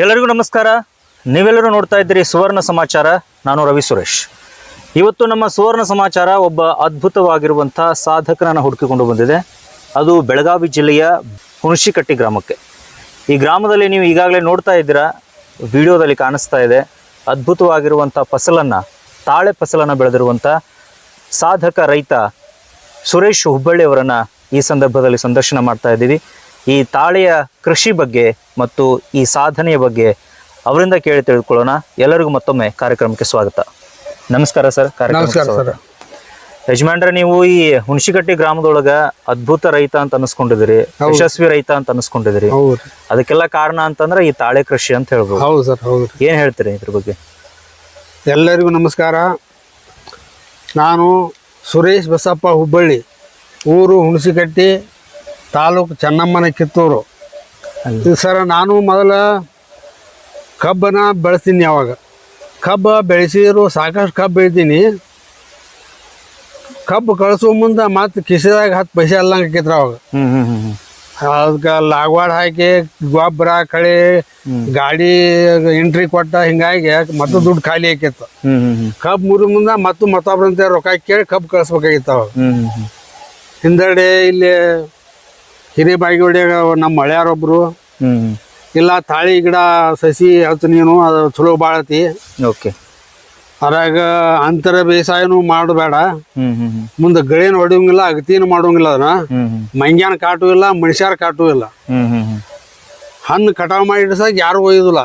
ಎಲ್ಲರಿಗೂ ನಮಸ್ಕಾರ. ನೀವೆಲ್ಲರೂ ನೋಡ್ತಾ ಇದ್ದೀರಿ ಸುವರ್ಣ ಸಮಾಚಾರ. ನಾನು ರವಿ ಸುರೇಶ್. ಇವತ್ತು ನಮ್ಮ ಸುವರ್ಣ ಸಮಾಚಾರ ಒಬ್ಬ ಅದ್ಭುತವಾಗಿರುವಂಥ ಸಾಧಕನನ್ನು ಹುಡುಕಿಕೊಂಡು ಬಂದಿದೆ. ಅದು ಬೆಳಗಾವಿ ಜಿಲ್ಲೆಯ ಹುಣಸಿಕಟ್ಟಿ ಗ್ರಾಮಕ್ಕೆ. ಈ ಗ್ರಾಮದಲ್ಲಿ ನೀವು ಈಗಾಗಲೇ ನೋಡ್ತಾ ಇದ್ದೀರಾ, ವಿಡಿಯೋದಲ್ಲಿ ಕಾಣಿಸ್ತಾ ಇದೆ, ಅದ್ಭುತವಾಗಿರುವಂಥ ಫಸಲನ್ನು, ತಾಳೆ ಫಸಲನ್ನು ಬೆಳೆದಿರುವಂಥ ಸಾಧಕ ರೈತ ಸುರೇಶ್ ಹುಬ್ಬಳ್ಳಿಯವರನ್ನು ಈ ಸಂದರ್ಭದಲ್ಲಿ ಸಂದರ್ಶನ ಮಾಡ್ತಾ ಇದ್ದೀವಿ. ಈ ತಾಳೆಯ ಕೃಷಿ ಬಗ್ಗೆ ಮತ್ತು ಈ ಸಾಧನೆಯ ಬಗ್ಗೆ ಅವರಿಂದ ಕೇಳಿ ತಿಳಿದುಕೊಳ್ಳೋಣ. ಎಲ್ಲರಿಗೂ ಮತ್ತೊಮ್ಮೆ ಕಾರ್ಯಕ್ರಮಕ್ಕೆ ಸ್ವಾಗತ. ನಮಸ್ಕಾರ ಸರ್ ಕಾರ್ಯಕ್ರಮ ಯಜಮಾನ್ರೆ ನೀವು ಈ ಹುಣಸಿಕಟ್ಟಿ ಗ್ರಾಮದೊಳಗ ಅದ್ಭುತ ರೈತ ಅಂತ ಅನಿಸ್ಕೊಂಡಿದ್ದೀರಿ ಯಶಸ್ವಿ ರೈತ ಅಂತ ಅನಿಸ್ಕೊಂಡಿದ್ದೀರಿ. ಹೌದು. ಅದಕ್ಕೆಲ್ಲ ಕಾರಣ ಅಂತಂದ್ರೆ ಈ ತಾಳೆ ಕೃಷಿ ಅಂತ ಹೇಳ್ಬೋದು. ಹೌದು ಸರ್ ಹೌದು. ಏನ್ ಹೇಳ್ತೀರಿ ಇದ್ರ ಬಗ್ಗೆ? ಎಲ್ಲರಿಗೂ ನಮಸ್ಕಾರ. ನಾನು ಸುರೇಶ್ ಬಸಪ್ಪ ಹುಬ್ಬಳ್ಳಿ ಊರು ಹುಣಸಿಕಟ್ಟಿ ತಾಲೂಕು ಚೆನ್ನಮ್ಮನ ಕಿತ್ತೂರು. ಸರ ನಾನು ಮೊದಲ ಕಬ್ಬನ್ನ ಬೆಳೆಸ್ತೀನಿ ಯಾವಾಗ. ಕಬ್ಬು ಬೆಳೆಸಿದ್ರು ಸಾಕಷ್ಟು ಕಬ್ಬು ಬೆಳಿತೀನಿ ಕಬ್ಬು ಕಳಿಸೋ ಮುಂದೆ ಮತ್ತೆ ಕಿಸಿದಾಗ ಹತ್ತು ಪೈಸೆ ಅಲ್ಲಂಗೆ ಆಕೈತ್ರಿ ಅವಾಗ. ಅದಕ್ಕೆ ಲಾಗ್ವಾಡ್ ಹಾಕಿ ಗೊಬ್ಬರ ಕಳೆ ಗಾಡಿ ಎಂಟ್ರಿ ಕೊಟ್ಟ ಹಿಂಗಾಗಿ ಮತ್ತೆ ದುಡ್ಡು ಖಾಲಿ ಆಕಿತ್ತು ಕಬ್ಬು ಮುರಿ ಮುಂದೆ ಮತ್ತು ಮತ್ತೊಬ್ರಂತೆ ರೊಕ್ಕ ಕೇಳಿ ಕಬ್ಬು ಕಳಿಸ್ಬೇಕಾಗಿತ್ತು ಅವಾಗ. ಹಿಂದಡೆ ಇಲ್ಲಿ ಹಿರೇಬಾಗಿಹೊಡ್ಯಾಗ ನಮ್ಮ ಮಳ್ಯಾರೊಬ್ರು ಇಲ್ಲ ತಾಳಿ ಗಿಡ ಸಸಿ ಹಚ್ಚು ನೀನು ಅದು ಚಲೋ ಬಾಳತಿ. ಓಕೆ. ಅದ್ರಾಗ ಅಂತರ ಬೇಸಾಯನೂ ಮಾಡಬೇಡ ಮುಂದೆ ಗಳೇನು ಹೊಡಿಯೋಂಗಿಲ್ಲ ಅಗತಿನೂ ಮಾಡೋಂಗಿಲ್ಲ ಅದನ್ನ ಮಂಗ್ಯಾನ ಕಾಟು ಇಲ್ಲ ಮನುಷ್ಯರ ಕಾಟು ಇಲ್ಲ. ಹಣ್ಣು ಕಟಾವು ಮಾಡಿ ಇಡ್ಸಾಕ ಯಾರು ಒಯ್ಯೋದಿಲ್ಲ.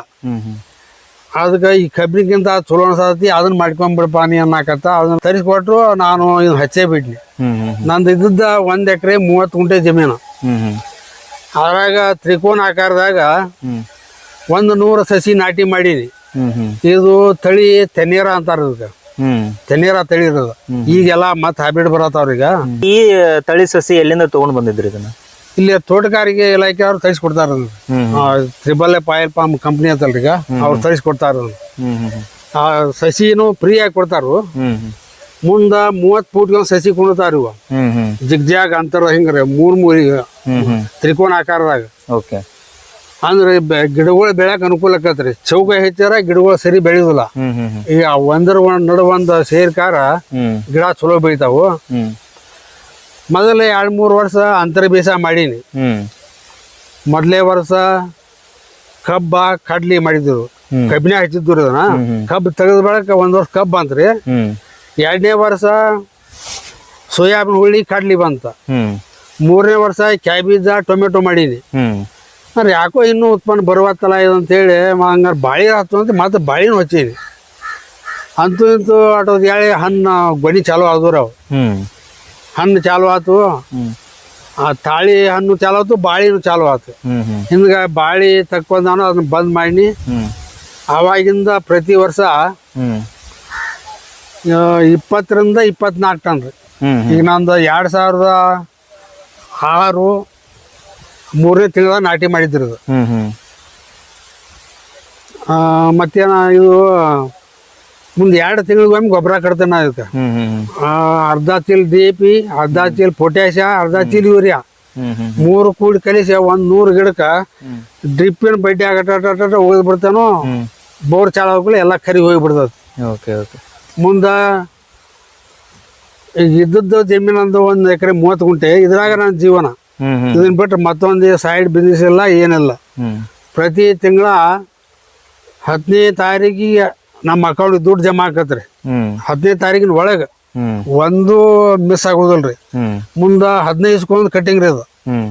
ಅದಕ್ಕೆ ಈ ಕಬ್ಬಿಗಿಂತ ಚಲೋ ಅನ್ಸತಿ ಅದನ್ನ ಮಾಡ್ಕೊಂಬಿಡಪ್ಪ ನೀ ಅನ್ನಕತ್ತ ಅದನ್ನ ತರಿಸ್ಕೊಟ್ರು ನಾನು ಹಚ್ಚೇ ಬಿಟ್ನಿ ಹ್ಮ್ ನಂದು ಇದ್ದಿದ್ದ ಒಂದು ಎಕರೆ ಮೂವತ್ತು ಗುಂಟೆ ಜಮೀನು. ಅದ್ರಾಗ ತ್ರಿಕೋನ ಆಕಾರದಾಗ ಒಂದು ನೂರು ಸಸಿ ನಾಟಿ ಮಾಡೀನಿ ಇದು ತಳಿ ತೆನೇರ ಅಂತಾರ ಇದಕ್ಕೆ. ತೆನ್ನೀರ ತೆನೇರ ತಳಿ ಇರೋದು. ಈಗೆಲ್ಲ ಮತ್ತೆ ಹೈಬ್ರಿಡ್ ಬರತ್ತವ್ರೀಗ ಈ ತಳಿ ಸಸಿ ಎಲ್ಲಿಂದ ತಗೊಂಡ್ ಬಂದಿದ್ರಿ ಇದನ್ನ? ಇಲ್ಲಿ ತೋಟಗಾರಿಕೆ ಇಲಾಖೆ ಅವ್ರು ತರಿಸ್ಕೊಡ್ತಾರ ತ್ರಿಬಲ್ಯ ತ್ರಿಬಲ್ ಪಾಯಲ್ ಪಾಮ್ ಕಂಪ್ನಿ ಅಂತಲ್ರಿ ಈಗ ಅವ್ರು ತರಿಸ್ಕೊಡ್ತಾರ ಹ್ಮ್ ಹ್ಮ್ ಹ್ಮ್. ಆ ಸಸಿನೂ ಫ್ರೀ ಆಗಿ ಕೊಡ್ತಾರು. ಮುಂದ ಮೂವತ್ ಫೂಟ್ಗೆ ಒಂದು ಸಸಿ ಕುಣತಾರ ಇವ. ಜಿಗ್ಜಾಗ್ ಅಂತರ ಹಿಂಗ್ರಿ ಮೂರ್ ಮೂರ್ ತ್ರಿಕೋನ ಆಕಾರದಾಗ. ಓಕೆ. ಅಂದ್ರೆ ಗಿಡಗಳು ಬೆಳ್ಯಾಕ ಅನುಕೂಲ ಆಕತ್ರಿ. ಚೌಕ ಹೆಚ್ಚಾರ ಗಿಡಗಳು ಸರಿ ಬೆಳೆಯುದಿಲ್ಲ ಈಗ ಒಂದರ ಒಂದ್ ನಡು ಒಂದ್ ಸೇರ್ಕಾರ ಗಿಡ ಚಲೋ ಬೆಳಿತಾವು. ಮೊದಲ ಎರಡ್ ಮೂರು ವರ್ಷ ಅಂತರ ಬೇಸಾಯ ಮಾಡೀನಿ. ಮೊದಲೇ ವರ್ಷ ಕಬ್ಬ ಕಡ್ಲಿ ಮಾಡಿದ್ರು. ಕಬ್ಬಿನ ಹಚ್ಚಿದ್ರು ಅದನ್ನ. ಹ್ಮ್. ಕಬ್ಬು ತೆಗೆದ ಬಳಕ ಒಂದ್ ವರ್ಷ ಕಬ್ಬ ಅಂತ್ರಿ. ಎರಡನೇ ವರ್ಷ ಸೋಯಾಬೀನ್ ಹುಳ್ಳಿ ಕಡ್ಲಿ ಬಂತ. ಮೂರನೇ ವರ್ಷ ಕ್ಯಾಬೀಜ ಟೊಮೆಟೊ ಮಾಡೀನಿ. ಅಂದ್ರೆ ಯಾಕೋ ಇನ್ನೂ ಉತ್ಪನ್ನ ಬರುವತ್ತಲ್ಲ ಇದು ಅಂತೇಳಿ ಹಂಗಾರೆ ಬಾಳಿ ಹತ್ತು ಅಂತ ಮತ್ತೆ ಬಾಳಿನೂ ಹಚ್ಚೀನಿ. ಅಂತೂ ಇಂತೂ ಅಟೋದ್ ಹೇಳಿ ಹಣ್ಣು ಗೊನಿ ಚಾಲು ಆದವ್ರು ಅವು ಹಣ್ಣು ಚಾಲು ಆತು. ಆ ತಾಳಿ ಹಣ್ಣು ಚಾಲು ಆತು ಬಾಳಿನೂ ಚಾಲು ಹ್ಮ್ ಹಿಂಗ ಬಾಳಿ ತಕ್ಕೊಂಡ್ ನಾನು ಅದನ್ನ ಬಂದ್ ಮಾಡಿ ಅವಾಗಿಂದ ಆವಾಗಿಂದ ಪ್ರತಿ ವರ್ಷ ಇಪ್ಪತ್ತರಿಂದ ಇಪ್ಪತ್ನಾಲ್ಕು ಟನ್ ರೀ. ಈಗ ನಂದು ಎರಡು ಸಾವಿರದ ಆರು ಮೂರನೇ ತಿಂಗಳ ನಾಟಿ ಮಾಡಿದ್ರು ಇದು. ಮತ್ತೇನ ಇದು ಮುಂದೆ ಎರಡು ತಿಂಗಳಿಗೊಮ್ಮೆ ಗೊಬ್ಬರ ಕಟ್ತೇನೆ ನಾ ಇದಕ್ಕೆ. ಅರ್ಧ ಚೀಲ ಡಿ ಪಿ ಅರ್ಧ ಚೀಲ ಪೊಟ್ಯಾಶ ಅರ್ಧ ಚೀಲ ಯೂರಿಯಾ. ಮೂರು ಕೂಡಿ ಕಲಿಸಿ ಒಂದು ನೂರು ಗಿಡಕ್ಕೆ ಡ್ರಿಪ್ಪಿನ ಬಡ್ಡಿ ಆಗಟ ಹೋಗಿ ಬಿಡ್ತಾನೋ ಬೋರ್ ಚಾಲ ಹೋಗ್ಲಿ ಎಲ್ಲ ಕರಿ ಹೋಗಿ ಬಿಡ್ತದೆ ಓಕೆ ಓಕೆ. ಮುಂದೆ ಈಗ ಇದ್ದದ್ದು ಜಮೀನಂದು ಒಂದು ಎಕರೆ ಮೂವತ್ತು ಗುಂಟೆ ಇದ್ರಾಗ ನನ್ನ ಜೀವನ. ಇದನ್ನ ಬಿಟ್ಟು ಮತ್ತೊಂದು ಸೈಡ್ ಬಿಸ್ನೆಸ್ ಇಲ್ಲ ಏನಿಲ್ಲ. ಪ್ರತಿ ತಿಂಗಳ ಹತ್ತನೇ ತಾರೀಕಿಗೆ ನಮ್ಮ ಅಕೌಂಟ್ ದುಡ್ಡು ಜಮಾ ಆಕತ್ರಿ. ಹತ್ತನೇ ತಾರೀಕಿನ ಒಳಗೆ ಒಂದು ಮಿಸ್ ಆಗೋದಿಲ್ಲ ರೀ ಹ್ಮ್. ಮುಂದೆ ಹದಿನೈದು ಇಸ್ಕೊಂಡ್ ಕಟಿಂಗ್ ರೀ ಅದು.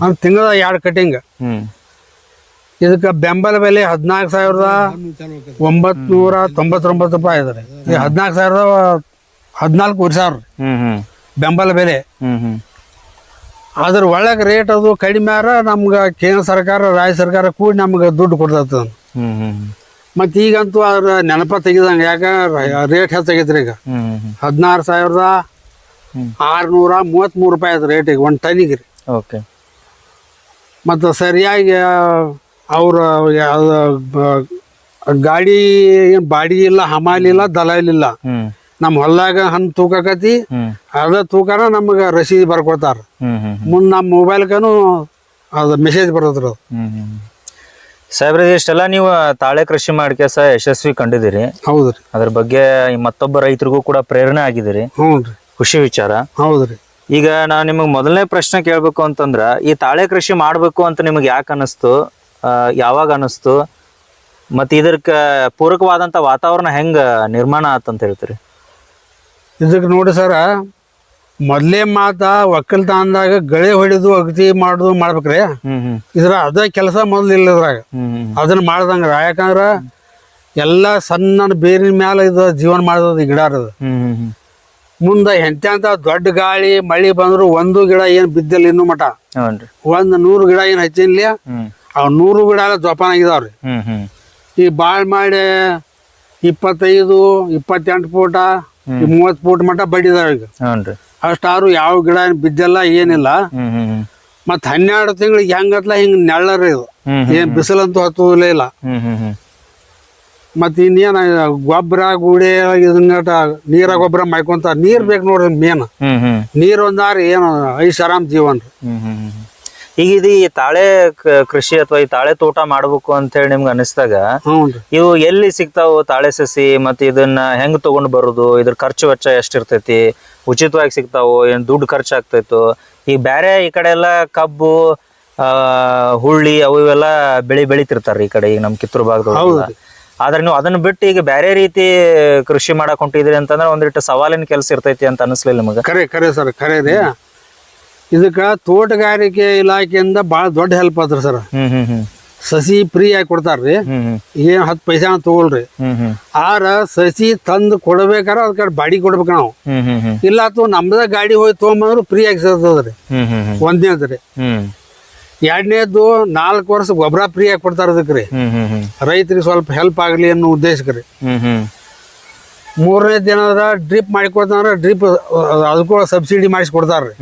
ಒಂದು ತಿಂಗಳ ಎರಡು ಕಟಿಂಗ್ ಇದಕ್ಕೆ ಬೆಂಬಲ ಬೆಲೆ ಹದಿನಾಲ್ಕು ಸಾವಿರದ ಒಂಬತ್ನೂರ ತೊಂಬತ್ತೊಂಬತ್ತು ರೂಪಾಯಿ ಇದೆ ರೀ. ಈ ಹದಿನಾಲ್ಕು ಸಾವಿರದ ಹದಿನಾಲ್ಕೂವರೆ ಸಾವಿರ ಬೆಂಬಲ ಬೆಲೆ. ಅದ್ರ ಒಳಗೆ ರೇಟ್ ಅದು ಕಡಿಮೆ ಆರ ನಮ್ಗೆ ಕೇಂದ್ರ ಸರ್ಕಾರ ರಾಜ್ಯ ಸರ್ಕಾರ ಕೂಡಿ ನಮ್ಗೆ ದುಡ್ಡು ಕೊಡ್ತದ ಮತ್ತೆ ಈಗಂತೂ ಅದ್ರ ನೆನಪ ತೆಗಿದಂಗೆ ಯಾಕೆ ರೇಟ್ ಹೆಚ್ಚಾಗೈತ್ರಿ ಈಗ. ಹದಿನಾರು ಸಾವಿರದ. ಆರುನೂರ ಮೂವತ್ತ್ಮೂರು ರೂಪಾಯಿ ಅದು ರೇಟ್ ಈಗ ಒಂದು ಟನ್ನಿಗೆ ರೀ. ಓಕೆ. ಮತ್ತು ಸರಿಯಾಗಿ ಅವ್ರ ಗಾಡಿ ಏನ್ ಬಾಡಿಗೆ ಇಲ್ಲ ಹಮಾಲಿ ಇಲ್ಲ ದಲಾಲ್ ಇಲ್ಲ. ಹ್ಮ್. ನಮ್ಮ ಹೊಲ್ದಾಗ ಹಣ್ಣು ತೂಕಕತಿ ಅದ ತೂಕನ ನಮ್ಗೆ ರಸೀದಿ ಬರ್ಕೊಡ್ತಾರ ಮುಂದ್ ನಮ್ಮ ಮೊಬೈಲ್ಗನು ಅದು ಮೆಸೇಜ್ ಬರ್ತದ್ರ ಸಾಹೇಬ್ರೆ ಇಷ್ಟೆಲ್ಲ ನೀವು ತಾಳೆ ಕೃಷಿ ಮಾಡ್ಕೆಸ ಯಶಸ್ವಿ ಕಂಡಿದ್ದೀರಿ. ಹೌದ್ರಿ. ಅದ್ರ ಬಗ್ಗೆ ಮತ್ತೊಬ್ಬ ರೈತರಿಗೂ ಕೂಡ ಪ್ರೇರಣೆ ಆಗಿದ್ದೀರಿ. ಹ್ಞೂ ರೀ ಖುಷಿ ವಿಚಾರ. ಹೌದ್ರಿ. ಈಗ ನಾ ನಿಮಗೆ ಮೊದಲನೇ ಪ್ರಶ್ನೆ ಕೇಳಬೇಕು ಅಂತಂದ್ರ ಈ ತಾಳೆ ಕೃಷಿ ಮಾಡಬೇಕು ಅಂತ ನಿಮಗೆ ಯಾಕೆ ಅನಿಸ್ತು? ಯಾವಾಗ ಅನಿಸ್ತು ಮತ್ತು ಇದಕ್ಕೆ ಪೂರಕವಾದಂಥ ವಾತಾವರಣ ಹೆಂಗೆ ನಿರ್ಮಾಣ ಆತಂತ ಹೇಳ್ತೀರಿ? ಇದಕ್ಕೆ ನೋಡಿ ಸರ ಮೊದಲೇ ಮಾತ ಒಕ್ಕಲ್ತಾನದಾಗ ಗಳೆ ಹೊಡೆದು ಅಗತಿ ಮಾಡುದು ಮಾಡ್ಬೇಕ್ರಿ. ಇದ್ರ ಅದ ಕೆಲಸ ಮೊದ್ಲು ಇಲ್ಲ ಇದ್ರಾಗ. ಅದನ್ನ ಮಾಡ್ದಂಗ ಯಾಕಂದ್ರ ಎಲ್ಲ ಸಣ್ಣ ಬೇರಿನ ಮ್ಯಾಲ ಇದು ಜೀವನ ಮಾಡಿದ ಈ ಗಿಡ ಹ್ಮ್ ಮುಂದೆ ಎಂತೆಂತ ದೊಡ್ಡ ಗಾಳಿ ಮಳಿ ಬಂದ್ರು ಒಂದು ಗಿಡ ಏನ್ ಬಿದ್ದಿಲ್ಲ ಇನ್ನು ಮಟ ಹ್ಞೂನ್ರಿ. ಒಂದ್ ನೂರು ಗಿಡ ಏನ್ ಹಚ್ಚಿನ್ಲಿ? ಅವ್ ನೂರು ಗಿಡ ಎಲ್ಲ ಜೋಪಾನ ಆಗಿದಾವ್ರಿ. ಹ್ಮ್ ಹ್ಮ್. ಈ ಬಾಳ್ ಮಾಡಿ ಇಪ್ಪತ್ತೈದು ಇಪ್ಪತ್ತೆಂಟು ಫೂಟ ಈ ಮೂವತ್ತು ಫೂಟ್ ಮಟ್ಟ ಬಡ್ಡಿದಾವ ಈಗ. ಅಷ್ಟು ಅಷ್ಟಾರು ಯಾವ ಗಿಡ ಬಿದ್ದಲ್ಲ ಏನಿಲ್ಲ. ಹ್ಮ್ ಹ್ಮ್ ಹ್ಮ್. ಮತ್ ಹನ್ನೆರಡು ತಿಂಗಳಿಗೆ ಹೆಂಗತ್ಲ ಹಿಂಗ್ ನೆಳ್ಳರಿ ಇದು. ಹ್ಮ್ ಏನ್ ಬಿಸಿಲಂತೂ ಹತ್ತುದಿಲ್ಲ ಇಲ್ಲ. ಹ್ಮ್ ಹ್ಮ್ ಹ್ಮ್. ಮತ್ ಇನ್ನೇನ ಗೊಬ್ಬರ ಗೂಡೆ ಇದನ್ನ ನೀರ ಗೊಬ್ಬರ ಮಾಡ್ಕೊಂತ ನೀರ್ ಬೇಕು ನೋಡ್ರಿ ಮೇನ್. ಹ್ಮ್ ಹ್ಮ್. ನೀರ್ ಒಂದಾರ ಏನು ಐಷಾರಾಮ್ ಜೀವನ ರೀ ಹ್ಮ್ ಹ್ಮ್ ಹ್ಮ್ ಹ್ಮ್. ಈಗ ಇದು ಈ ತಾಳೆ ಕ- ಕೃಷಿ ಅಥವಾ ಈ ತಾಳೆ ತೋಟ ಮಾಡ್ಬೇಕು ಅಂತ ಹೇಳಿ ನಿಮ್ಗೆ ಅನಿಸ್ದಾಗ ಇವು ಎಲ್ಲಿ ಸಿಗ್ತಾವು ತಾಳೆ ಸಸಿ ಮತ್ತೆ ಇದನ್ನ ಹೆಂಗ್ ತಗೊಂಡ್ ಬರುದು? ಇದ್ರ ಖರ್ಚು ವೆಚ್ಚ ಎಷ್ಟಿರ್ತೈತಿ? ಉಚಿತವಾಗಿ ಸಿಗ್ತಾವು? ಏನ್ ದುಡ್ಡು ಖರ್ಚು ಆಗ್ತೈತು ಈಗ ಬ್ಯಾರೆ ಈ ಕಡೆ ಎಲ್ಲ ಕಬ್ಬು ಆ ಹುಳ್ಳಿ ಅವು ಇವೆಲ್ಲ ಬೆಳಿ ಬೆಳಿತಿರ್ತಾರ ಈ ಕಡೆ ಈಗ ನಮ್ ಕಿತ್ತೂರು ಭಾಗದೊಳಗೆಲ್ಲ. ಆದ್ರೆ ನೀವು ಅದನ್ನ ಬಿಟ್ಟು ಈಗ ಬೇರೆ ರೀತಿ ಕೃಷಿ ಮಾಡಕ್ ಹೊಂಟಿದ್ರಿ ಅಂತಂದ್ರೆ ಒಂದಿಟ್ಟು ಸವಾಲಿನ ಕೆಲಸ ಇರ್ತೈತಿ ಅಂತ ಅನಿಸ್ಲಿಲ್ಲ ನಿಮಗ? ಕರೆ ಕರೆ ಸರ್ ಕರೆ ರೀ. ಇದಕ್ಕ ತೋಟಗಾರಿಕೆ ಇಲಾಖೆಯಿಂದ ಭಾಳ ದೊಡ್ಡ ಹೆಲ್ಪ್ ಆತ್ರಿ ಸರ್ ಸಸಿ ಫ್ರೀ ಆಗಿ ಕೊಡ್ತಾರ್ರಿ. ಏನ್ ಹತ್ತು ಪೈಸಾ ತಗೊಳ್ರಿ. ಆರ ಸಸಿ ತಂದು ಕೊಡ್ಬೇಕಾರ ಅದಕ್ಕೆ ಬಾಡಿ ಕೊಡ್ಬೇಕು ನಾವು. ಇಲ್ಲ ಅಥವಾ ನಮ್ದ ಗಾಡಿ ಹೋಗಿ ತಗೊಂಬಂದ್ರು ಫ್ರೀ ಆಗಿ ಸಿಗ್ತದ್ರಿ. ಒಂದನೇದ್ರಿ ಎರಡನೇದು ನಾಲ್ಕು ವರ್ಷ ಗೊಬ್ಬರ ಫ್ರೀ ಆಗಿ ಕೊಡ್ತಾರ ಅದಕ್ಕೆ ರೀ. ಹ್ಮ್ ಹ್ಮ್ ಹ್ಮ್. ರೈತರಿಗೆ ಸ್ವಲ್ಪ ಹೆಲ್ಪ್ ಆಗಲಿ ಅನ್ನೋ ಉದ್ದೇಶಕ್ಕೆ ರೀ. ಹ್ಮ್ ಹ್ಮ್. ಮೂರನೇ ದಿನದ ಡ್ರಿಪ್ ಮಾಡಿಕೊಡ್ತಾರ ಡ್ರಿಪ್ ಅದಕ್ಕೂ ಸಬ್ಸಿಡಿ ಮಾಡಿಸಿ ಕೊಡ್ತಾರ್ರಿ.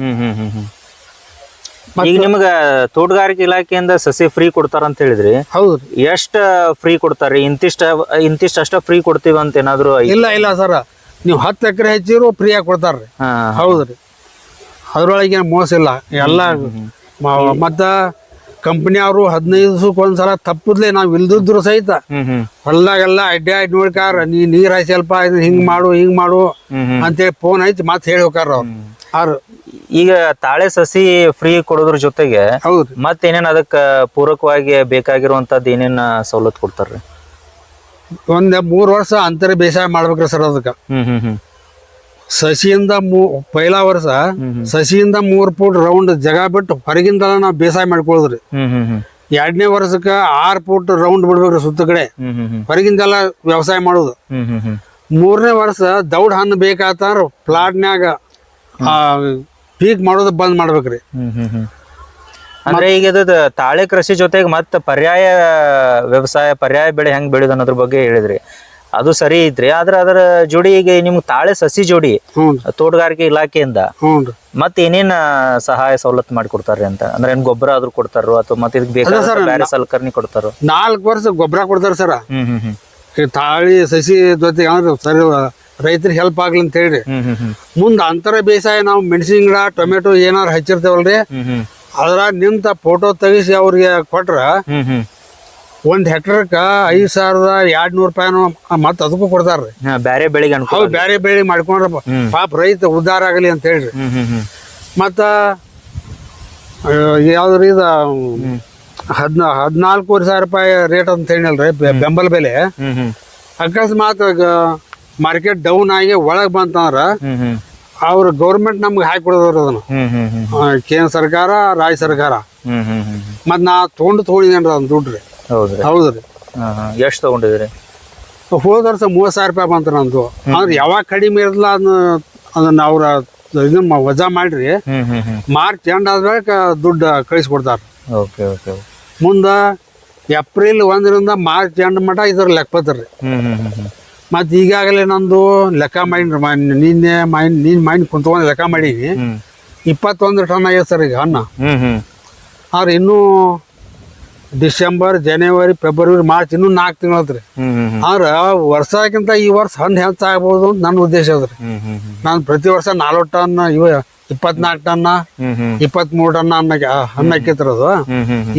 ಈಗ ನಿಮ್ಗ ತೋಟಗಾರಿಕೆ ಇಲಾಖೆಯಿಂದ ಸಸಿ ಫ್ರೀ ಕೊಡ್ತಾರ ಅಂತ ಹೇಳಿದ್ರಿ ಹೌದು. ಎಷ್ಟ ಫ್ರೀ ಕೊಡ್ತಾರ್ರಿ? ಇಂತಿಷ್ಟ ಇಂತಿಷ್ಟ ಅಷ್ಟ ಫ್ರೀ ಕೊಡ್ತೀವಿ ಅಂತ ಏನಾದ್ರು ಐ- ಇಲ್ಲ ಇಲ್ಲ ಸರ್. ನೀವು ಹತ್ತು ಎಕರೆ ಹೆಚ್ಚಿರು ಫ್ರೀ ಆಗಿ ಕೊಡ್ತಾರ್ರಿ. ಹಾ ಹೌದ್ರಿ. ಅದ್ರೊಳಗೆ ಏನು ಮೋಸ ಇಲ್ಲ. ಎಲ್ಲ ಮ- ಮತ್ತ ಕಂಪ್ನಿಯವರು ಹದಿನೈದು ಒಂದ್ಸಲ ತಪ್ಪದ್ಲೆ ನಾವು ಇಲ್ದಿದ್ರು ಸಹಿತ. ಹ್ಮ್ ಹ್ಮ್. ಹೊಲ್ದಾಗೆಲ್ಲ ಅಡ್ಡ ಅಡ್ಡ ನೋಡ್ಕಾರ ನೀ ನೀರ್ ಹಾಯ್ಸಲ್ಪ ಇದನ್ನ ಹಿಂಗ್ ಮಾಡು ಹಿಂಗ್ ಮಾಡು ಹ್ಮ್ ಹ್ಮ್. ಅಂತೇಳಿ ಫೋನ್ ಐತಿ ಮತ್ತೆ ಹೇಳಿ ಹೋಗ್ಯಾರ ಅವ್ರು ಅವ್ರು ಈಗ ತಾಳೆ ಸಸಿ ಫ್ರೀ ಕೊಡೋದ್ರ ಜೊತೆಗೆ ಹೌದು ಮತ್ತೇನೇನ್ ಅದಕ್ಕೆ ಪೂರಕವಾಗಿ ಬೇಕಾಗಿರುವಂತದ್ದು ಏನೇನ್ ಸವಲತ್ತು ಕೊಡ್ತಾರ್ರಿ? ಒಂದ್ ಮೂರ್ ವರ್ಷ ಅಂತರ ಬೇಸಾಯ ಮಾಡ್ಬೇಕ್ರಿ ಸರ್ ಅದಕ್ಕೆ. ಹ್ಮ್ ಹ್ಮ್ ಹ್ಮ್. ಸಸಿಯಿಂದ ಮೂ ಪೈಲಾ ವರ್ಷ ಸಸಿಯಿಂದ ಮೂರ್ ಫೂಟ್ ರೌಂಡ್ ಜಗ ಬಿಟ್ಟು ಹೊರಗಿಂದ ನಾವು ಬೇಸಾಯ ಮಾಡ್ಕೊಳ್ಳೋದ್ರಿ ಹ್ಮ್ ಹ್ಮ್ ಹ್ಮ್. ಎರಡನೇ ವರ್ಷಕ್ಕೆ ಆರ್ ಫೂಟ್ ರೌಂಡ್ ಬಿಡ್ಬೇಕ್ರಿ ಸುತ್ತ ಕಡೆ. ಹ್ಮ್ ಹ್ಮ್ ಹ್ಮ್. ಹೊರಗಿಂದೆಲ್ಲ ವ್ಯವಸಾಯ ಮಾಡೋದು. ಹ್ಮ್ ಹ್ಮ್ ಹ್ಮ್. ಮೂರನೇ ವರ್ಷ ದೌಡ್ ಹಣ್ಣು ಬೇಕಾತಾರ ಪ್ಲಾಟ್ನ್ಯಾಗ ಪೀಕ್ ಮಾಡೋದು ಬಂದ್ ಮಾಡ್ಬೇಕ್ರಿ. ಅಂದ್ರೆ ಈಗ ಇದು ತಾಳೆ ಕೃಷಿ ಜೊತೆಗೆ ಮತ್ತೆ ಪರ್ಯಾಯ ವ್ಯವಸಾಯ ಪರ್ಯಾಯ ಬೆಳೆ ಹೆಂಗ್ ಬೆಳೆಯೋದು ಅನ್ನೋದ್ರ ಬಗ್ಗೆ ಹೇಳಿದ್ರಿ. ಅದು ಸರಿ ಐತ್ರಿ. ಆದ್ರೆ ಅದರ ಜೋಡಿ ಈಗ ನಿಮ್ಗೆ ತಾಳೆ ಸಸಿ ಜೋಡಿ ತೋಟಗಾರಿಕೆ ಇಲಾಖೆಯಿಂದ ಮತ್ತೆ ಏನೇನ್ ಸಹಾಯ ಸವಲತ್ತು ಮಾಡಿ ಕೊಡ್ತಾರ್ರಿ ಅಂತ? ಅಂದ್ರೆ ಏನ್ ಗೊಬ್ಬರ ಆದ್ರೂ ಕೊಡ್ತಾರೋ ಅಥವಾ ಮತ್ತೆ ಇದಕ್ಕೆ ಬೇಕಾದ ಬೇರೆ ಸಲಕರಣೆ ಕೊಡ್ತಾರೋ ನಾಲ್ಕು ವರ್ಷ ಗೊಬ್ಬರ ಕೊಡ್ತಾರ ಸರ್. ಹ್ಮ್ ಹ್ಮ್ ಹ್ಮ್. ಈ ತಾಳಿ ಸಸಿ ಜೊತೆ ಸರಿ ರೈತರಿಗೆ ಹೆಲ್ಪ್ ಆಗ್ಲಿ ಅಂತ ಹೇಳಿ. ಹ್ಮ್ ಮುಂದೆ ಅಂತರ ಬೇಸಾಯ ನಾವು ಮೆಣಸಿನ ಗಿಡ ಟೊಮೆಟೊ ಏನಾರು ಹಚ್ಚಿರ್ತೇವಲ್ರಿ? ಅದ್ರ ನಿಂತ ಫೋಟೋ ತೆಗಿಸಿ ಅವ್ರಿಗೆ ಕೊಟ್ರ ಒಂದ್ ಹೆಕ್ಟರ್ಕ ಐದ್ ಸಾವಿರದ ಎರಡ್ ನೂರು ರೂಪಾಯಿನೂ ಮತ್ತ ಅದಕ್ಕೂ ಕೊಡ್ತಾರ್ರಿ. ಬೇರೆ ಬೆಳಿಗ್ ಅನುಕೂಲ ಅವು ಬೇರೆ ಬೆಳೆ ಮಾಡ್ಕೊಂಡ್ರ ಪಾಪ ರೈತ ಉದ್ಧಾರ ಆಗಲಿ ಅಂತ ಹೇಳ್ರಿ. ಮತ್ತ ಯಾವ್ದ್ರಿ ಇದ? ಹದ್ನ ಹದಿನಾಲ್ಕೂವರೆ ಸಾವಿರ ರೂಪಾಯಿ ರೇಟ್ ಅಂತ ಹೇಳಿಲ್ರಿ ಬೆ- ಬೆಂಬಲ ಬೆಲೆ. ಅಕಸ್ಮಾತ್ ಮಾರ್ಕೆಟ್ ಡೌನ್ ಆಗಿ ಒಳಗೆ ಬಂತಂದ್ರ ಅವ್ರ ಗೌರ್ಮೆಂಟ್ ನಮ್ಗೆ ಹಾಕಿ ಕೊಡೋದ್ರ ಅದನ್ನ. ಕೇಂದ್ರ ಸರ್ಕಾರ ರಾಜ್ಯ ಸರ್ಕಾರ. ಮತ್ ನಾ ತೊಗೊಂಡು ತೊಗೊಂಡಿದ್ದೇನ್ರಿ ಅದನ್ನ ದುಡ್ಡು ಹೌದ್ರಿ. ಹೌದ್ರಿ. ಎಷ್ಟು ತಗೊಂಡಿದ್ರಿ ಹೋದ ವರ್ಷ ಮೂವತ್ತು ಸಾವಿರ ರೂಪಾಯಿ ಬಂತು ನಂದು ಅಂದ್ರೆ ಯಾವಾಗ ಕಡಿಮೆ ಇರಲ್ಲ ಅದನ್ನ ಅದನ್ನ ಅವ್ರ ಇದನ್ನ ವಜಾ ಮಾಡ್ರಿ. ಮಾರ್ಚ್ ಎಂಡ್ ಆದ್ಮೇಲೆ ದುಡ್ಡು ಕಳಿಸ್ಕೊಡ್ತಾರ. ಓಕೆ ಓಕೆ ಮುಂದೆ ಏಪ್ರಿಲ್ ಒಂದರಿಂದ ಮಾರ್ಚ್ ಎಂಡ್ ಮಟ ಇದ್ರ ಹ್ಮ್ ಹ್ಮ್. ಮತ್ತು ಈಗಾಗಲೇ ನಂದು ಲೆಕ್ಕ ಮಾಡಿ ನಿನ್ನೆ ಮೈನ್ ನೀನು ಮೈನ್ ಕುಂತ್ಕೊಂಡು ಲೆಕ್ಕ ಮಾಡೀನಿ. ಇಪ್ಪತ್ತೊಂದು ಟನ್ ಆಗ್ಯದ ಸರ್ ಈಗ ಹಣ್ಣು ಆದ್ರೆ ಇನ್ನೂ ಡಿಸೆಂಬರ್ ಜನವರಿ ಫೆಬ್ರವರಿ ಮಾರ್ಚ್ ಇನ್ನೂ ನಾಲ್ಕು ತಿಂಗಳತ್ರಿ. ಆದ್ರೆ ವರ್ಷಕ್ಕಿಂತ ಈ ವರ್ಷ ಹಣ್ಣು ಹೆಚ್ಚಾಗ್ಬೋದು ಅಂತ ನನ್ನ ಉದ್ದೇಶ ಅದ್ರಿ. ನಾನು ಪ್ರತಿ ವರ್ಷ ನಾಲ್ಕು ಟನ್ ಇವ ಇಪ್ಪತ್ನಾಲ್ಕು ಟನ್ನ ಇಪ್ಪತ್ಮೂರು ಟನ್ನ ಅನ್ನ ಹಣ್ಣು ಹಾಕಿತ್ತಿರೋದು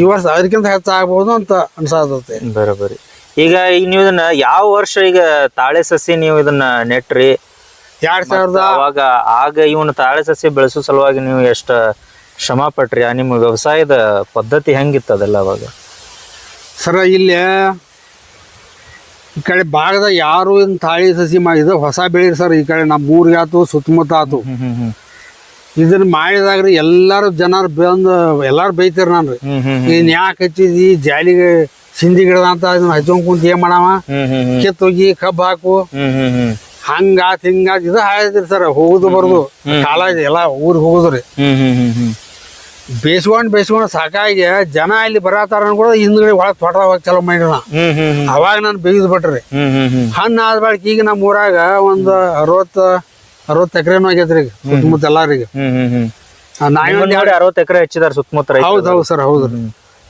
ಈ ವರ್ಷ ಅದಕ್ಕಿಂತ ಹೆಚ್ಚಾಗ್ಬೋದು ಅಂತ ಅನ್ಸಾತೈತಿ. ಬರೋಬ್ಬರಿ. ಈಗ ಈ ನೀವು ಇದನ್ನ ಯಾವ ವರ್ಷ ಈಗ ತಾಳೆ ಸಸಿ ನೀವು ಇದನ್ನ ನೆಟ್ರಿ? ಎರಡ್ ಸಾವಿರದ ಅವಾಗ ಆಗ ಇವನು ತಾಳೆ ಸಸಿ ಬೆಳೆಸೋ ಸಲುವಾಗಿ ನೀವು ಎಷ್ಟ ಶ್ರಮ ಪಟ್ರಿ? ಆ ನಿಮ್ಮ ವ್ಯವಸಾಯದ ಪದ್ಧತಿ ಹೆಂಗಿತ್ತು ಅದೆಲ್ಲ ಅವಾಗ? ಸರ ಇಲ್ಲಿ ಈ ಕಡೆ ಭಾಗದ ಯಾರು ಇನ್ ತಾಳಿ ಸಸಿ ಮಾಡಿದ ಹೊಸ ಬೆಳಿ ಸರ್. ಈ ಕಡೆ ನಮ್ಮ ಊರಿಗೆ ಆತು ಸುತ್ತಮುತ್ತ ಆತು. ಇದನ್ನ ಮಾಡಿದಾಗ್ರಿ ಎಲ್ಲಾರು ಜನರು ಬಂದು ಎಲ್ಲಾರು ಬೈತಾರ ನಾನು ರೀ ನೀನ್ ಯಾಕೆ ಹಚ್ಚಿದಿ ಜಾಲಿಗೆ ಸಿಂದಿ ಗಿಡದ ಅಂತ ಹಚ್ಕೊಂಡ್ ಕುಂತ ಏನ್ ಮಾಡವ? ಕಿತ್ತೋಗಿ ಕಬ್ಬು ಹಾಕು. ಹಂಗಾತ್ ಹಿಂಗಾತ್ ಇದು ಹಾಯ್ತಿರಿ ಸರ್ ಹೋಗುದು ಬರುದು. ಕಾಲ ಎಲ್ಲ ಊರಿಗೆ ಹೋಗುದ್ರಿ. ಬೇಸ್ಕೊಂಡ್ ಬೇಸ್ಕೊಂಡ್ ಸಾಕಾಗಿ ಜನ ಇಲ್ಲಿ ಬರತಾರ ಕೂಡ ಹಿಂದ್ಗಡೆ ಒಳಗ್ ತೋಟದಾಗ ಹೋಗಿ ಚಲೋ ಮಾಡಿರ ಅವಾಗ ನಾನು ಬೇಯ್ದು ಬಿಟ್ರಿ. ಹಣ್ಣು ಆದ ಬಳಿಕ ಈಗ ನಮ್ಮ ಊರಾಗ ಒಂದು ಅರವತ್ತು ಅರವತ್ತು ಎಕರೆನೂ ಆಗೈತ್ರಿ ಈಗ ಸುತ್ತಮುತ್ತ ಎಲ್ಲಾರಿಗೆ. ನಾಯಿ ಅರವತ್ತು ಎಕರೆ ಹೆಚ್ಚಿದಾರ ಸುತ್ತಮುತ್ತ. ಹೌದು ಹೌದು ಸರ್ ಹೌದು.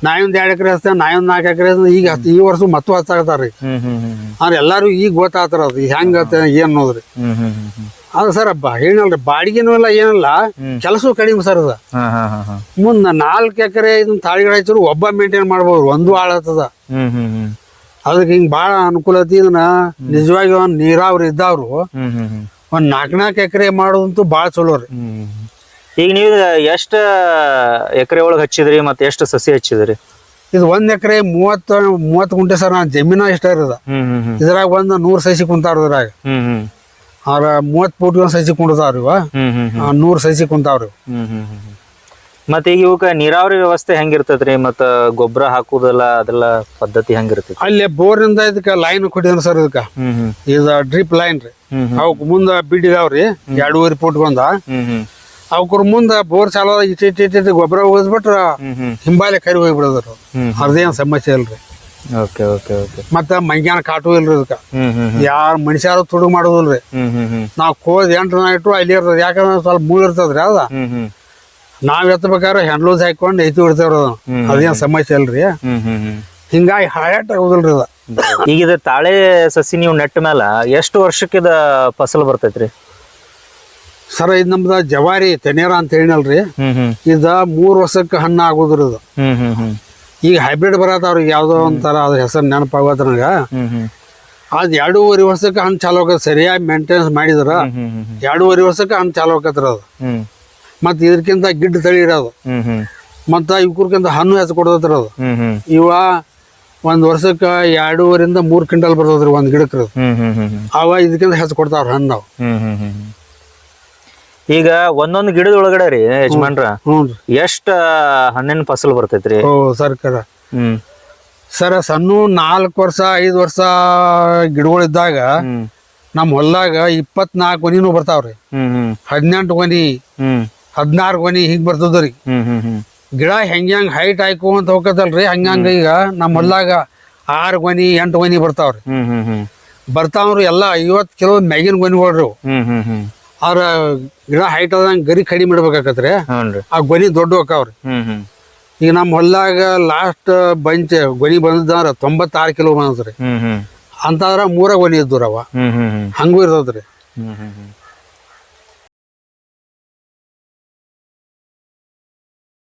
ನಾಯಿ ಒಂದ್ ಎರಡು ಎಕರೆ ಹಚ್ತೇವೆ ನಾಯೊಂದ್ ಒಂದ್ ನಾಲ್ಕು ಎಕರೆ ಈಗ ಹಚ್ಚ- ಈ ವರ್ಷ ಮತ್ತು ಹಚ್ಚಾಕತ್ತಾರ ರೀ ಹ್ಮ್ ಎಲ್ಲಾರು ಈಗ ಗೊತ್ತಾಗ್ತಾರ ಅದು ಹೆಂಗ ಏನ್ ನೋದ್ರಿ ಹ್ಮ್ ಹ್ಮ್ ಹ್ಮ್ ಹ್ಮ್. ಅದು ಸರ್ ಹಬ್ಬ ಏನಲ್ರಿ ಬಾಡಿಗೆನೂ ಇಲ್ಲ ಏನಿಲ್ಲ. ಕೆಲಸ ಕಡಿಮೆ ಸರ್ ಅದ. ಹಾ ಹಾ ಹಾ ಹಾ. ಮುಂದ ನಾಲ್ಕು ಎಕರೆ ಇದನ್ನ ತಾಳಿಗಳ ಹಚ್ಚಿದ್ರು ಒಬ್ಬ ಮೇಂಟೈನ್ ಮಾಡ್ಬೋದು ಒಂದು ಆಳ ಹತ್ತದ. ಹ್ಮ್ ಹ್ಮ್ ಹ್ಮ್. ಅದಕ್ಕೆ ಹಿಂಗ್ ಭಾಳ ಅನುಕೂಲ ಐತಿ ಇದನ್ನ. ನಿಜವಾಗಿ ಒಂದ್ ನೀರಾವರಿ ಇದ್ದವ್ರು. ಹ್ಮ್ ಹ್ಮ್ ಹ್ಮ್. ಒಂದ್ ನಾಲ್ಕು ನಾಲ್ಕು ಎಕರೆ ಮಾಡೋದಂತೂ ಭಾಳ ಚಲೋ ರೀ. ಹ್ಮ್. ಈಗ ನೀವು ಎಷ್ಟ ಎಕರೆ ಒಳಗೆ ಹಚ್ಚಿದ್ರಿ ಮತ್ತೆ ಎಷ್ಟು ಸಸಿ ಹಚ್ಚಿದ್ರಿ? ಇದು ಒಂದ್ ಎಕರೆ ಮೂವತ್ತು ಮೂವತ್ತು ಗುಂಟೆ ಸರ್ ನಾನು ಜಮೀನ ಇಷ್ಟ ಇರದ. ಇದ್ರಾಗ ಒಂದು ನೂರು ಸಸಿ ಕುಂತಾರ ಇದ್ರಾಗ. ಅವ್ರ ಮೂವತ್ತು ಫೂಟ್ ಒಂದ್ ಸಸಿ ಕುಂಡದಾರ ಇವ. ನೂರು ಸಸಿ ಕುಂತಾವ್ರಿ. ಮತ್ತೆ ಈಗ ಇವಕ್ಕ ನೀರಾವರಿ ವ್ಯವಸ್ಥೆ ಹೆಂಗಿರ್ತೈತ್ರಿ ಮತ್ತ ಗೊಬ್ಬರ ಹಾಕುದಲ್ಲ ಅದೆಲ್ಲ ಪದ್ಧತಿ ಹೆಂಗಿರ್ತೈತಿ? ಅಲ್ಲಿ ಬೋರ್ನಿಂದ ಇದಕ್ಕೆ ಲೈನ್ ಕೊಟ್ಟಿದ್ರು ಸರ್ ಇದಕ್ಕೆ. ಇದು ಡ್ರಿಪ್ ಲೈನ್ ರೀ ಅವಕ್ಕೆ ಮುಂದೆ ಅವಕ್ ಮುಂದ ಬಿಡಿದಾವ್ರಿ. ಎರಡೂವರೆ ಫೂಟ್ ಒಂದ ಅವಕ್ರ ಮುಂದ ಬೋರ್ ಚಾಲೋ ಇಟ್ಟು ಇಟ್ಟು ಗೊಬ್ಬರ ಹ್ಮ್ ಹಿಂಬಾಲೆ ಕರಿ ಹೋಗ್ಬಿಡೋದ್ರು ಅದೇನ್ ಸಮಸ್ಯೆ ಇಲ್ರಿ. Okay okay okay. ಮತ್ತ ಮಂಗ್ಯಾನ ಕಾಟು ಇಲ್ರಿ ಅದಕ್ಕೆ ಯಾರು ಮನುಷ್ಯರು ತುಡು ಮಾಡೋದಿಲ್ರಿ. ನಾವು ಕೋದ್ ಎಂಟು ನಾ ಇಟ್ಟು ಅಲ್ಲಿ ಇರ್ತದ. ಯಾಕಂದ್ರೆ ಸ್ವಲ್ಪ ಮೂಳ್ ಇರ್ತದ್ರಿ ಅದ. ನಾವು ಎತ್ತಬೇಕಾದ್ರೆ ಹ್ಯಾಂಡ್ಲೂಸ್ ಹಾಕೊಂಡು ಎತ್ತಿ ಬಿಡ್ತೇವ್ರಿ ಅದನ್ನ. ಅದೇನ್ ಸಮಸ್ಯೆ ಇಲ್ರಿ. ಹಿಂಗಾಗಿ ಹಾಯಾಟ ಆಗುದಿಲ್ರಿ ಅದ. ಈಗ ತಾಳೆ ಸಸಿ ನೀವು ನೆಟ್ಟ ಮೇಲೆ ಎಷ್ಟು ವರ್ಷಕ್ಕಿದ ಫಸಲ್ ಬರ್ತೈತ್ರಿ? ಸರ ಇದು ನಮ್ದ ಜವಾರಿ ತೆನೇರ ಅಂತ ಹೇಳಿನಲ್ರಿ. ಇದ ಮೂರ್ ವರ್ಷಕ್ಕೆ ಹಣ್ಣು ಆಗುದ್ರಿ ಇದು. ಈಗ ಹೈಬ್ರಿಡ್ ಬರತ್ತವ್ರಿಗೆ ಯಾವ್ದೋ ಒಂಥರ ಅದ್ರ ಹೆಸರು ನೆನಪಾಗತ್ತ ನನಗ. ಅದ್ ಎರಡೂವರೆ ವರ್ಷಕ್ಕೆ ಹಣ್ಣು ಚಾಲು ಆಕತ್ ಸರಿಯಾಗಿ ಮೇಂಟೆನೆನ್ಸ್ ಮಾಡಿದ್ರ ಎರಡೂವರೆ ವರ್ಷಕ್ಕೆ ಹಣ್ಣು ಚಾಲು ಆಕತ್ರ ಅದು. ಮತ್ ಮತ್ತೆ ಇದಕ್ಕಿಂತ ಗಿಡ್ಡ ತಳಿ ಇರೋದು ಮತ್ತ ಇವ್ರಕ್ಕಿಂತ ಹಣ್ಣು ಹೆಸರು ಕೊಡ್ತೈತ್ರಿ ಅದು. ಇವ ಒಂದ್ ವರ್ಷಕ್ಕೆ ಎರಡೂವರಿಂದ ಮೂರ್ ಕ್ವಿಂಟಲ್ ಬರ್ತದ್ರಿ ಒಂದು ಗಿಡಕ್ಕೆ ಅವ ಇದಕ್ಕಿಂತ ಹೆಚ್ಚು ಕೊಡ್ತಾವ್ರ ಹಣ್ಣು ನಾವು ಹ್ಮ್ ಹ್ಮ್ ಹ್ಮ್ ಹ್ಮ್. ಈಗ ಒಂದೊಂದು ಗಿಡದ ಒಳಗಡೆ ರೀ ಯಜಮಾನ್ರ. ಎಷ್ಟ ಹಣ್ಣಿನ ಫಸಲ್ ಬರ್ತೈತ್ರಿ? ಓ ಸರ್ಕಾರ ಹ್ಮ್. ಸರ ಸಣ್ಣ ನಾಲ್ಕು ವರ್ಷ ಐದು ವರ್ಷ ಗಿಡಗಳಿದ್ದಾಗ ನಮ್ಮ ಹೊಲ್ದಾಗ ಇಪ್ಪತ್ನಾಲ್ಕು ಗೊನಿನೂ ಬರ್ತಾವ್ರಿ ಹದಿನೆಂಟು ಹ್ಮ್. ಹದಿನಾರು ಗೊನಿ ಹಿಂಗ್ ಬರ್ತದ್ರಿ ಗಿಡ ಹೆಂಗ್ ಹೆಂಗ್ ಹೈಟ್ ಅಂತ ಹೋಗತ್ತಲ್ರಿ ಹಂಗಂಗ ಈಗ ನಮ್ಮ ಹೊಲ್ದಾಗ ಆರು ಗೊನಿ ಎಂಟು ಗೊನಿ ಬರ್ತಾವ್ರಿ ಬರ್ತಾವ್ರಿ ಎಲ್ಲ ಐವತ್ತು ಕಿಲೋ ಮ್ಯಾಗಿನ ಹ್ಮ್. ಅವ್ರ ಗಿಡ ಹೈಟ್ ಆದಂಗೆ ಗರಿ ಕಡಿಮೆ ಮಾಡ್ಬೇಕಾಕತ್ರಿ. ಹ್ಞೂನ್ರಿ ಆ ಗೊನಿ ದೊಡ್ಡ ಹೋಕಾವ್ರಿ ಹ್ಮ್ ಹ್ಮ್. ಈಗ ನಮ್ಮ ಹೊಲ್ದಾಗ ಲಾಸ್ಟ್ ಬಂಚ್ ಗೊನಿ ಬಂದಿದ್ದಾರ ತೊಂಬತ್ತಾರು ಕಿಲೋ ಬಂದ್ರಿ ಹ್ಮ್ ಹ್ಮ್. ಅಂತಂದ್ರ ಮೂರ ಗೊನಿ ಇದ್ದವ್ರವ ಅವ ಹ್ಮ್ ಹ್ಮ್ ಹ್ಮ್. ಹಂಗೂ ಇರ್ತದ್ರಿ. ಹ್ಮ್ ಹ್ಮ್ ಹ್ಮ್.